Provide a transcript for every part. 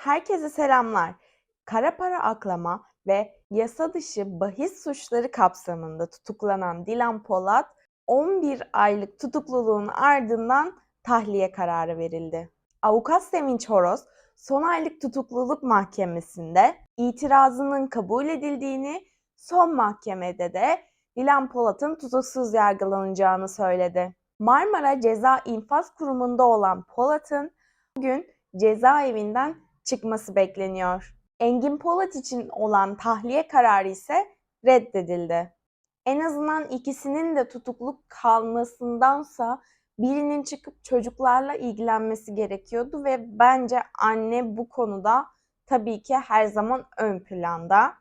Herkese selamlar. Kara para aklama ve yasa dışı bahis suçları kapsamında tutuklanan Dilan Polat 11 aylık tutukluluğun ardından tahliye kararı verildi. Avukat Sevinç Horoz son aylık tutukluluk mahkemesinde itirazının kabul edildiğini, son mahkemede de Dilan Polat'ın tutuksuz yargılanacağını söyledi. Marmara Ceza İnfaz Kurumu'nda olan Polat'ın bugün cezaevinden çıkması bekleniyor. Engin Polat için olan tahliye kararı ise reddedildi. En azından ikisinin de tutukluk kalmasındansa birinin çıkıp çocuklarla ilgilenmesi gerekiyordu ve bence anne bu konuda tabii ki her zaman ön planda.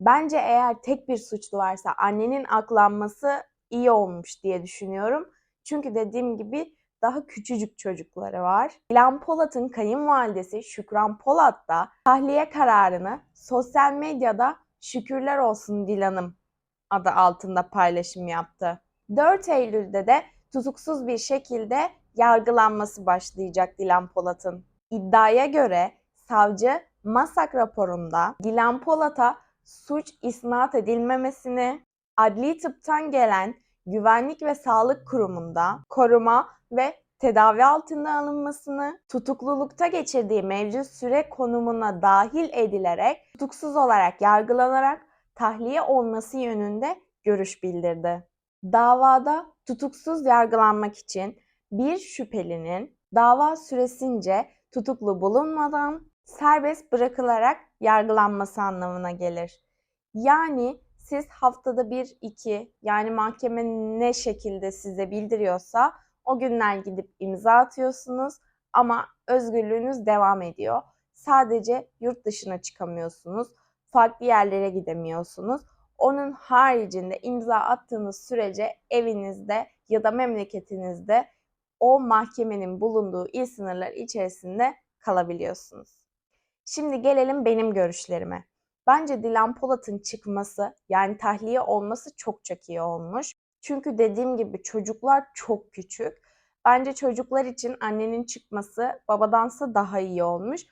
Bence eğer tek bir suçlu varsa annenin aklanması iyi olmuş diye düşünüyorum. Çünkü dediğim gibi daha küçücük çocukları var. Dilan Polat'ın kayınvalidesi Şükran Polat da tahliye kararını sosyal medyada şükürler olsun Dilan'ım adı altında paylaşım yaptı. 4 Eylül'de de tutuksuz bir şekilde yargılanması başlayacak Dilan Polat'ın. İddiaya göre savcı Masak raporunda Dilan Polat'a suç isnat edilmemesini, adli tıptan gelen Güvenlik ve Sağlık Kurumu'nda koruma ve tedavi altına alınmasını, tutuklulukta geçirdiği mevcut süre konumuna dahil edilerek tutuksuz olarak yargılanarak tahliye olması yönünde görüş bildirdi. Davada tutuksuz yargılanmak için bir şüphelinin dava süresince tutuklu bulunmadan serbest bırakılarak yargılanması anlamına gelir. Yani siz haftada bir iki yani mahkeme ne şekilde size bildiriyorsa o günler gidip imza atıyorsunuz ama özgürlüğünüz devam ediyor. Sadece yurt dışına çıkamıyorsunuz. Farklı yerlere gidemiyorsunuz. Onun haricinde imza attığınız sürece evinizde ya da memleketinizde o mahkemenin bulunduğu il sınırları içerisinde kalabiliyorsunuz. Şimdi gelelim benim görüşlerime. Bence Dilan Polat'ın çıkması yani tahliye olması çok çok iyi olmuş. Çünkü dediğim gibi çocuklar çok küçük. Bence çocuklar için annenin çıkması babadansa daha iyi olmuş.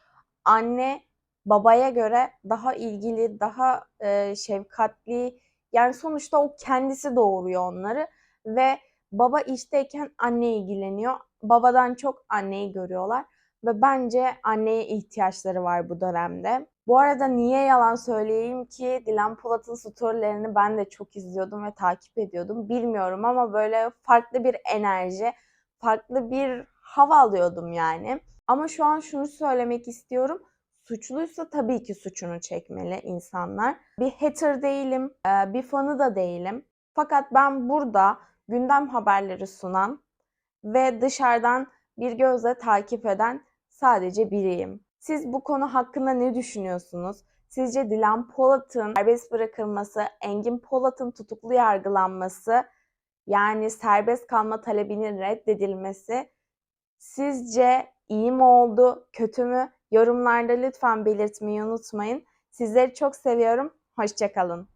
Anne babaya göre daha ilgili, daha e, şefkatli. Yani sonuçta o kendisi doğuruyor onları ve baba işteyken anne ilgileniyor. Babadan çok anneyi görüyorlar ve bence anneye ihtiyaçları var bu dönemde. Bu arada niye yalan söyleyeyim ki Dilan Polat'ın storylerini ben de çok izliyordum ve takip ediyordum. Bilmiyorum ama böyle farklı bir enerji, farklı bir hava alıyordum yani. Ama şu an şunu söylemek istiyorum. Suçluysa tabii ki suçunu çekmeli insanlar. Bir hater değilim, bir fanı da değilim. Fakat ben burada gündem haberleri sunan ve dışarıdan bir gözle takip eden sadece biriyim. Siz bu konu hakkında ne düşünüyorsunuz? Sizce Dilan Polat'ın serbest bırakılması, Engin Polat'ın tutuklu yargılanması, yani serbest kalma talebinin reddedilmesi sizce iyi mi oldu, kötü mü? Yorumlarda lütfen belirtmeyi unutmayın. Sizleri çok seviyorum. Hoşçakalın.